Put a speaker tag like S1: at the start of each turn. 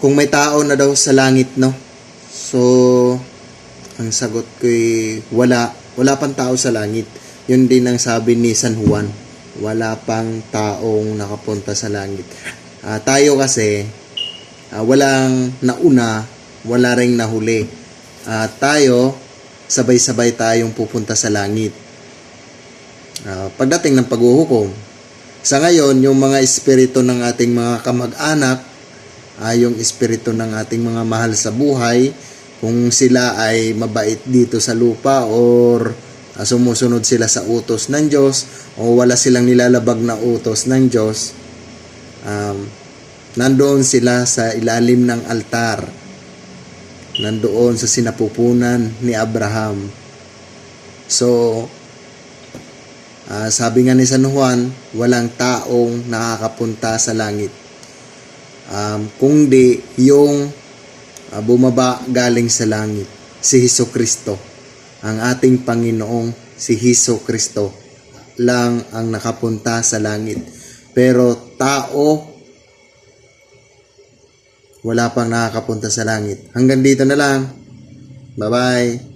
S1: kung may tao na daw sa langit, no? So, ang sagot ko ay wala. Wala pang tao sa langit. Yun din ang sabi ni San Juan. Wala pang taong nakapunta sa langit. Ah, tayo kasi, ah, walang nauna, wala ring nahuli. Ah, tayo, sabay-sabay tayong pupunta sa langit. Ah, pagdating ng paghuhukom, sa ngayon, yung mga espiritu ng ating mga kamag-anak, ah, yung espiritu ng ating mga mahal sa buhay, kung sila ay mabait dito sa lupa or ah, sumusunod sila sa utos ng Diyos o wala silang nilalabag na utos ng Diyos, um, nandoon sila sa ilalim ng altar. Nandoon sa sinapupunan ni Abraham. So, ah, sabi nga ni San Juan, walang taong nakakapunta sa langit. Um, kundi yung ah, bumaba galing sa langit, si Heso Kristo. Ang ating Panginoong si Heso Kristo lang ang nakapunta sa langit. Pero tao, wala pang nakakapunta sa langit. Hanggang dito na lang. Bye-bye.